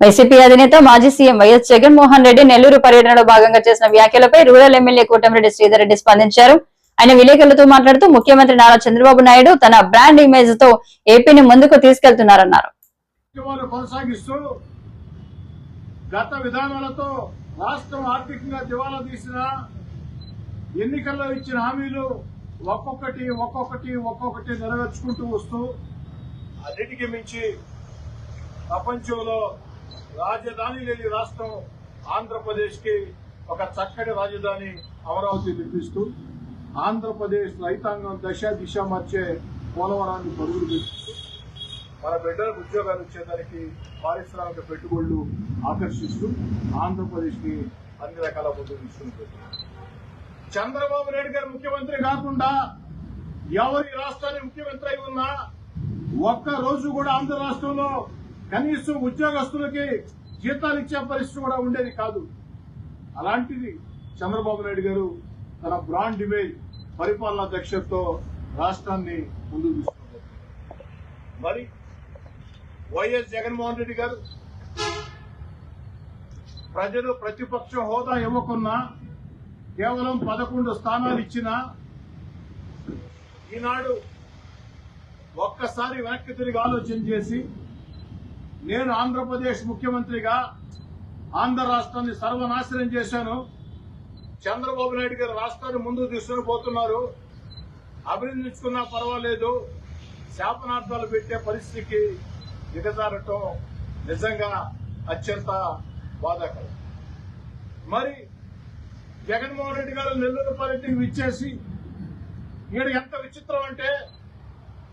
YCP అధినేత మాజీ CM YS Jaganmohan Reddy Nellore పర్యటనలో భాగంగా చేసిన వ్యాఖ్యలపై రూరల్ ఎమ్మెల్యే కోటమిరెడ్డి శ్రీధర్ రెడ్డి స్పందించారు. ఆయన విలేకరులతో మాట్లాడుతూ ముఖ్యమంత్రి నారా చంద్రబాబు నాయుడు తన బ్రాండ్ ఇమేజ్తో ఏపీని ముందుకు తీసుకెళ్తున్నారన్నారు. గత విధానాలతో రాష్ట్రం ఆర్థికంగా దివాలా తీసిన ఎన్నికల్లో ఇచ్చిన హామీలు ఒక్కొక్కటి ఒక్కొక్కటి ఒక్కొక్కటి నెరవేర్చుకుంటూ వస్తూ అన్నిటికీ మించి ప్రపంచంలో రాజధాని లేని రాష్ట్రం ఆంధ్రప్రదేశ్కి ఒక చక్కటి రాజధాని అమరావతి నిర్మిస్తూ ఆంధ్రప్రదేశ్ రైతాంగం దశ దిశ మార్చే పోలవరాన్ని పరుగులు పెట్టిస్తూ మన బిడ్డలకు ఉద్యోగాలు వచ్చేదానికి పారిశ్రామిక పెట్టుబడులు ఆకర్షిస్తూ ఆంధ్రప్రదేశ్ని అన్ని రకాల ముందుకు తీసుకుంటుంది చంద్రబాబు నాయుడు గారు ముఖ్యమంత్రి కాకుండా ఎవరి రాష్ట్రానికి ముఖ్యమంత్రి అయి ఉన్నా ఒక్క రోజు కూడా ఆంధ్ర రాష్ట్రంలో కనీసం ఉద్యోగస్తులకి జీతాలు ఇచ్చే పరిస్థితి కూడా ఉండేది కాదు. అలాంటిది చంద్రబాబు నాయుడు గారు తన బ్రాండ్ ఇమేజ్ పరిపాలనా దక్షతతో రాష్ట్రాన్ని ముందుకు తీసుకున్నారు. మరి వైఎస్ జగన్మోహన్ రెడ్డి గారు ప్రజలు ప్రతిపక్ష హోదా ఇవ్వకున్నా కేవలం పదకొండు స్థానాలు ఇచ్చినా ఈనాడు ఒక్కసారి వెనక్కి తిరిగి ఆలోచన చేసి నేను ఆంధ్రప్రదేశ్ ముఖ్యమంత్రిగా ఆంధ్ర రాష్ట్రాన్ని సర్వనాశనం చేశాను. చంద్రబాబు నాయుడు గారు రాష్ట్రాన్ని ముందుకు తీసుకుని పోతున్నారు అభినందించుకున్నా పర్వాలేదు. శాపనార్థాలు పెట్టే పరిస్థితికి దిగజారటం నిజంగా అత్యంత బాధాకరం. మరి జగన్మోహన్ రెడ్డి గారు నెల్లూరు పర్యటనకు ఇచ్చేసి ఈయన ఎంత విచిత్రం అంటే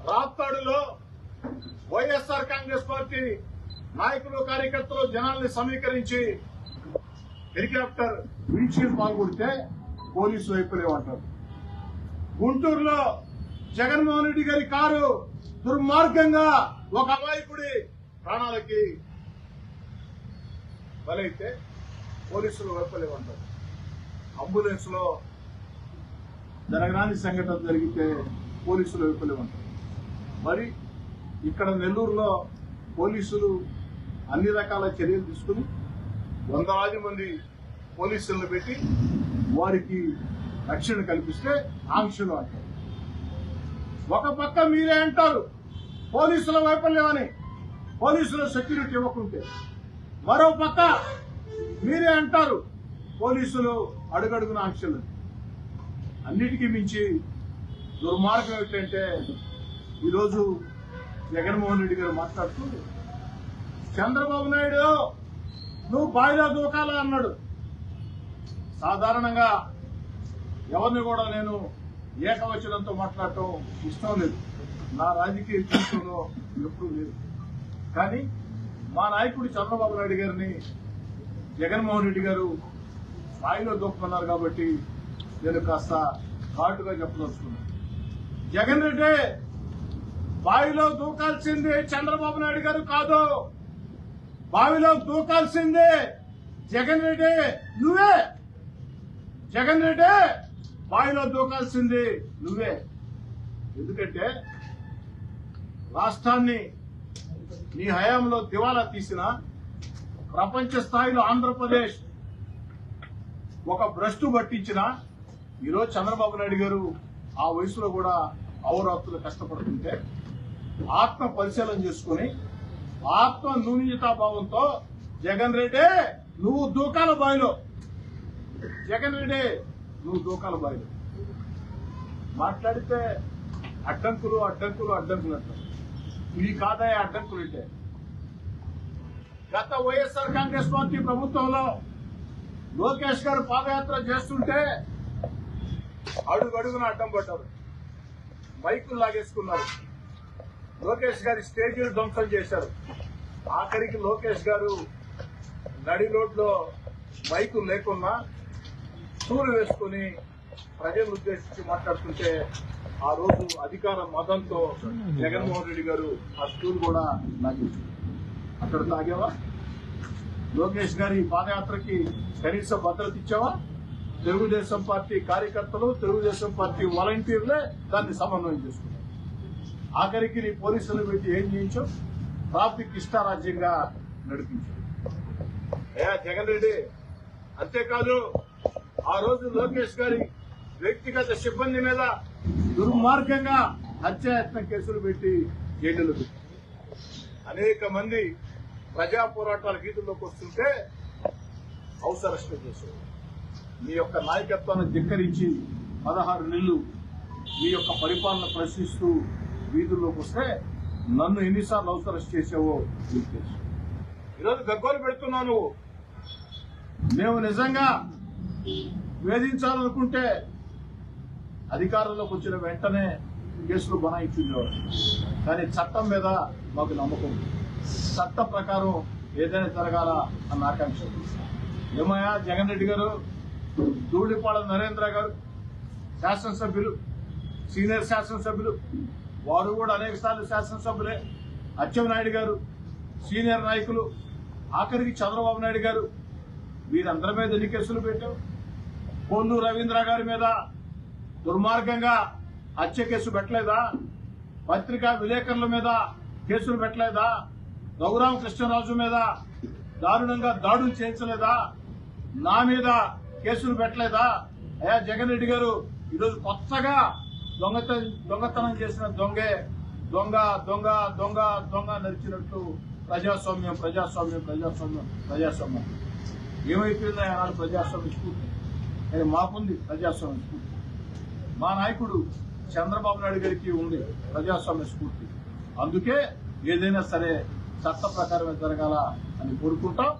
రాప్తాడులో వైఎస్ఆర్ కాంగ్రెస్ పార్టీ నాయకులు కార్యకర్తలు జనాల్ని సమీకరించి హెలికాప్టర్ విండ్షీల్డ్ పాల్గొడితే పోలీసు వైపులేమంటారు గుంటూరులో జగన్మోహన్ రెడ్డి గారి కారు దుర్మార్గంగా ఒక అమాయకుడి ప్రాణాలకి బలైతే పోలీసులు వైపులేమంటారు అంబులెన్స్లో జరగరాని సంఘటన జరిగితే పోలీసులు వైపులేమంటారు మరి ఇక్కడ నెల్లూరులో పోలీసులు అన్ని రకాల చర్యలు తీసుకుని వందలాది మంది పోలీసులను పెట్టి వారికి రక్షణ కల్పిస్తే ఆంక్షలు అంటారు ఒక పక్క మీరే అంటారు పోలీసుల వైఫల్యమని పోలీసుల సెక్యూరిటీ ఇవ్వకుంటే. మరో పక్క మీరే అంటారు పోలీసులు అడుగడుగున ఆంక్షలు. అన్నిటికీ మించి దుర్మార్గం ఏంటంటే ఈరోజు జగన్మోహన్ రెడ్డి గారు మాట్లాడుతూ చంద్రబాబు నాయుడు నువ్వు బావిలో దూకాలా అన్నాడు. సాధారణంగా ఎవరిని కూడా నేను ఏకవచనంతో మాట్లాడటం ఇష్టం లేదు. నా రాజకీయ జీవితంలో ఎప్పుడూ లేదు. కానీ మా నాయకుడు చంద్రబాబు నాయుడు గారిని జగన్మోహన్ రెడ్డి గారు స్థాయిలో దూకమన్నారు కాబట్టి నేను కాస్త ఘాటుగా చెప్పదలుచుకున్నాను జగన్ రెడ్డి బావిలో దూకాల్సింది చంద్రబాబు నాయుడు గారు కాదు. బావిలో దూకాల్సిందే జగన్ రెడ్డి నువ్వే. జగన్ రెడ్డి బావిలో దూకాల్సింది నువ్వే. ఎందుకంటే రాష్ట్రాన్ని నీ హయాంలో దివాలా తీసిన ప్రపంచ స్థాయిలో ఆంధ్రప్రదేశ్ ఒక భ్రష్టు పట్టించిన ఈరోజు చంద్రబాబు నాయుడు గారు ఆ వయసులో కూడా అవరాత్రులు కష్టపడుతుంటే ఆత్మ పరిశీలన చేసుకుని ఆత్మ నూన్యతాభావంతో జగన్ రెడ్డి నువ్వు దూకాల బాయిలో జగన్ రెడ్డి నువ్వు దూకాల బాయిలో మాట్లాడితే అడ్డంకులు అడ్డంకులు అడ్డంకులు అంటారు. ఇవి కాదాయ అడ్డంకులు అంటే. గత వైఎస్ఆర్ కాంగ్రెస్ పార్టీ ప్రభుత్వంలో లోకేష్ గారు పాదయాత్ర చేస్తుంటే అడుగు అడుగున అడ్డం పడ్డారు. బైకులు లాగేసుకున్నారు. లోకేష్ గారి స్టేజీలు ధ్వంసం చేశారు. ఆఖరికి లోకేష్ గారు నడి రోడ్లో లేకున్నా టూరు వేసుకుని ప్రజలను ఉద్దేశించి మాట్లాడుతుంటే ఆ రోజు అధికార మతంతో జగన్మోహన్ రెడ్డి గారు ఆ స్టూల్ కూడా నాకు అక్కడ తాగేవా? లోకేష్ గారి పాదయాత్రకి కనీస భద్రత ఇచ్చావా? తెలుగుదేశం పార్టీ కార్యకర్తలు తెలుగుదేశం పార్టీ వాలంటీర్లే దాన్ని సమన్వయం చేసుకున్నారు. ఆఖరికి నీ పోలీసులు పెట్టి ఏం చేయించావు? ట్రాఫిక్ ఇష్టారాజ్యంగా నడిపించావు. అయ్యా జగన్ రెడ్డి అంతేకాదు ఆ రోజు లోకేష్ గారి వ్యక్తిగత సిబ్బంది మీద దుర్మార్గంగా హత్యాయత్న కేసులు పెట్టి జైలులో పెట్టి అనేక మంది ప్రజా పోరాటాల గీతుల్లోకి వస్తుంటే హౌస్ అరెస్ట్ చేశారు. మీ యొక్క నాయకత్వాన్ని ధిక్కరించి పదహారు నెలలు మీ యొక్క పరిపాలన ప్రశ్నిస్తూ వీధుల్లోకి వస్తే నన్ను ఎన్నిసార్లు హౌస్ అరెస్ట్ చేసావో తెలుసు. ఈరోజు గగ్గోలు పెడుతున్నావు నువ్వు మేము నిజంగా వేధించాలనుకుంటే అధికారంలోకి వచ్చిన వెంటనే కేసులు బనాయించుండేవారు కానీ చట్టం మీద మాకు నమ్మకం చట్ట ప్రకారం ఏదైనా జరగాల అన్న ఆకాంక్ష ఏమయ్యా జగన్ రెడ్డి గారు దూడిపాళ నరేంద్ర గారు శాసనసభ్యులు సీనియర్ శాసనసభ్యులు వారు కూడా అనేక సార్లు శాసనసభ్యులే. అచ్చెన్నాయుడు గారు సీనియర్ నాయకులు ఆఖరికి చంద్రబాబు నాయుడు గారు వీరందరి మీద ఎన్ని కేసులు పెట్టావు? పొందు రవీంద్ర గారి మీద దుర్మార్గంగా హత్య కేసు పెట్టలేదా? పత్రికా విలేకరుల మీద కేసులు పెట్టలేదా? రఘురామ కృష్ణరాజు మీద దారుణంగా దాడులు చేయించలేదా? నా మీద కేసులు పెట్టలేదా? అయా జగన్ రెడ్డి గారు ఈరోజు కొత్తగా దొంగత దొంగతనం చేసిన దొంగే దొంగ దొంగ దొంగ దొంగ నడిచినట్టు ప్రజాస్వామ్యం ప్రజాస్వామ్యం ప్రజాస్వామ్యం ప్రజాస్వామ్యం. ఏమైపోయిందో ఆనాడు ప్రజాస్వామ్య స్ఫూర్తి కానీ మాకుంది ప్రజాస్వామ్య స్ఫూర్తి. మా నాయకుడు చంద్రబాబు నాయుడు గారికి ఉంది ప్రజాస్వామ్య స్ఫూర్తి. అందుకే ఏదైనా సరే చట్ట ప్రకారమే జరగాల అని కోరుకుంటాం.